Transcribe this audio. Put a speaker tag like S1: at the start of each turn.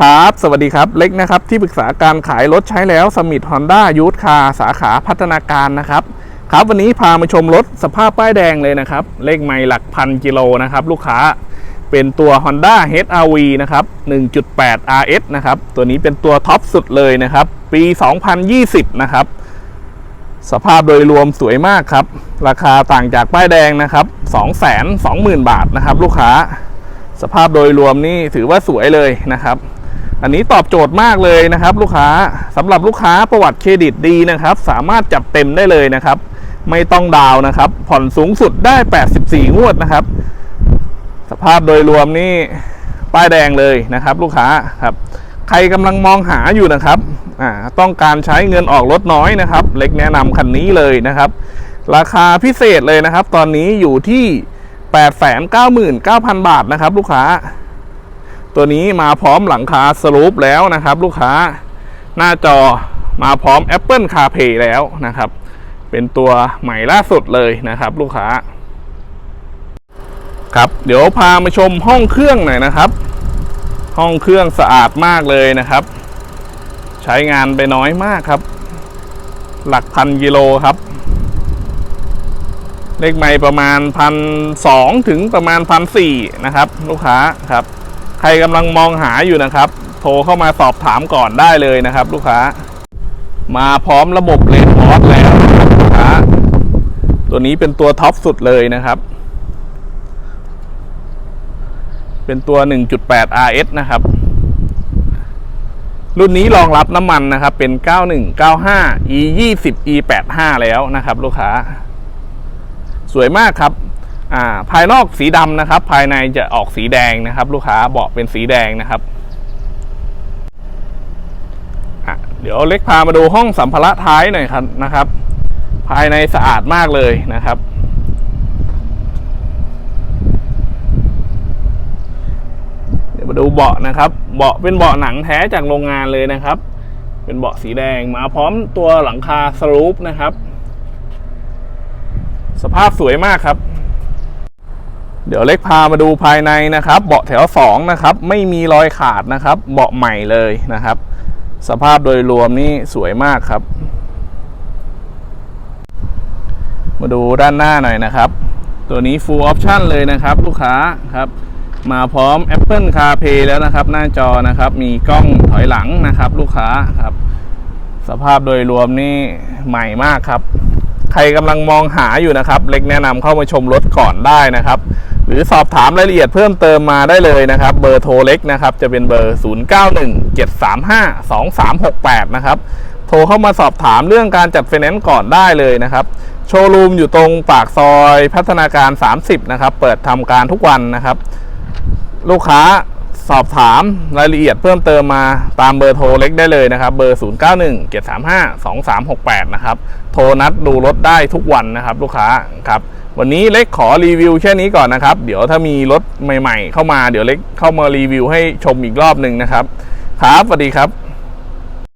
S1: ครับ สวัสดีครับ เล็กนะครับ ที่ปรึกษาการขายรถใช้แล้วสมิธฮอนด้ายูทคาสาขาพัฒนาการนะครับ ครับวันนี้พามาชมรถสภาพป้ายแดงเลยนะครับ เลขไม่หลักพันกิโลนะครับ ลูกค้าเป็นตัว Honda HR-V นะครับ 1.8 RS นะครับ ตัวนี้เป็นตัวท็อปสุดเลยนะครับ ปี 2020 นะครับ สภาพโดยรวมสวยมากครับ ราคาต่างจากป้ายแดงนะครับ 220,000 บาทนะครับ ลูกค้าสภาพโดยรวมนี่ถือว่าสวยเลยนะครับ อันนี้ตอบโจทย์มากเลยนะครับ ลูกค้าสำหรับลูกค้าประวัติเครดิตดีนะครับ สามารถจับเต็มได้เลยนะครับ ไม่ต้องดาวนะครับ ผ่อนสูงสุดได้ 84 งวดนะครับ สภาพโดยรวมนี่ป้ายแดงเลยนะครับ ลูกค้าครับ ใครกำลังมองหาอยู่นะครับต้องการใช้เงินออกรถน้อยนะครับ เล็กแนะนำคันนี้เลยนะครับ ราคาพิเศษเลยนะครับ ตอนนี้อยู่ที่ 899,000 บาทนะครับ ลูกค้า ตัวนี้มาพร้อมหลังคาสลูปแล้วนะครับ ลูกค้าหน้าจอมาพร้อม Apple CarPlay แล้วนะครับ เป็นตัวใหม่ล่าสุดเลยนะครับ ลูกค้า ครับเดี๋ยวพามาชมห้องเครื่องหน่อยนะครับ ห้องเครื่องสะอาดมากเลยนะครับ ใช้งานไปน้อยมากครับ หลักพันกิโลครับเลขไม่ประมาณพันสองถึงประมาณพันสี่นะครับ ลูกค้าครับ ใครกำลังมองหาอยู่นะครับ โทรเข้ามาสอบถามก่อนได้เลยนะครับ ลูกค้า มาพร้อมระบบเลนมอสแล้วลูกค้า ตัวนี้เป็นตัวท็อปสุดเลยนะครับ เป็นตัว 1.8 RS นะครับรุ่นนี้รองรับน้ำมันนะครับ เป็น 9195 E 20 E 85 แล้วนะครับ ลูกค้า สวยมากครับ อ่าภายนอกสีดำนะครับ ภายในจะออกสีแดงนะครับ ลูกค้าเบาะเป็นสีแดงนะครับเดี๋ยวเล็กพามาดูห้องสัมภาระท้ายหน่อยครับนะครับ ภายในสะอาดมากเลยนะครับ เดี๋ยวมาดูเบาะนะครับ เบาะเป็นเบาะหนังแท้จากโรงงานเลยนะครับ เป็นเบาะสีแดงมาพร้อมตัวหลังคาสลูปนะครับ สภาพสวยมากครับ เดี๋ยวเล็กพามาดูภายในนะครับ เบาะแถวสองนะครับไม่มีรอยขาดนะครับ เบาะใหม่เลยนะครับ สภาพโดยรวมนี่สวยมากครับ มาดูด้านหน้าหน่อยนะครับ ตัวนี้ full option เลยนะครับ ลูกค้าครับ มาพร้อม Apple CarPlay แล้วนะครับ หน้าจอนะครับมีกล้องถอยหลังนะครับ ลูกค้าครับ สภาพโดยรวมนี่ใหม่มากครับใครกำลังมองหาอยู่นะครับ เล็กแนะนำเข้ามาชมรถก่อนได้นะครับ หรือสอบถามรายละเอียดเพิ่มเติมมาได้เลยนะครับ เบอร์โทรเล็กนะครับ จะเป็นเบอร์ 0917352368 นะครับ โทรเข้ามาสอบถามเรื่องการจัดไฟแนนซ์ก่อนได้เลยนะครับ โชว์รูมอยู่ตรงปากซอยพัฒนาการ 30 นะครับ เปิดทำการทุกวันนะครับ ลูกค้า สอบถามรายละเอียดเพิ่มเติมมาตามเบอร์โทรเล็กได้เลยนะครับเบอร์ 0917352368 นะครับ โทรนัดดูรถได้ทุกวันนะครับ ลูกค้าครับวันนี้เล็กขอรีวิวแค่นี้ก่อนนะครับ เดี๋ยวถ้ามีรถใหม่ๆ เข้ามาเดี๋ยวเล็กเข้ามารีวิวให้ชมอีกรอบหนึ่งนะครับ ครับสวัสดีครับ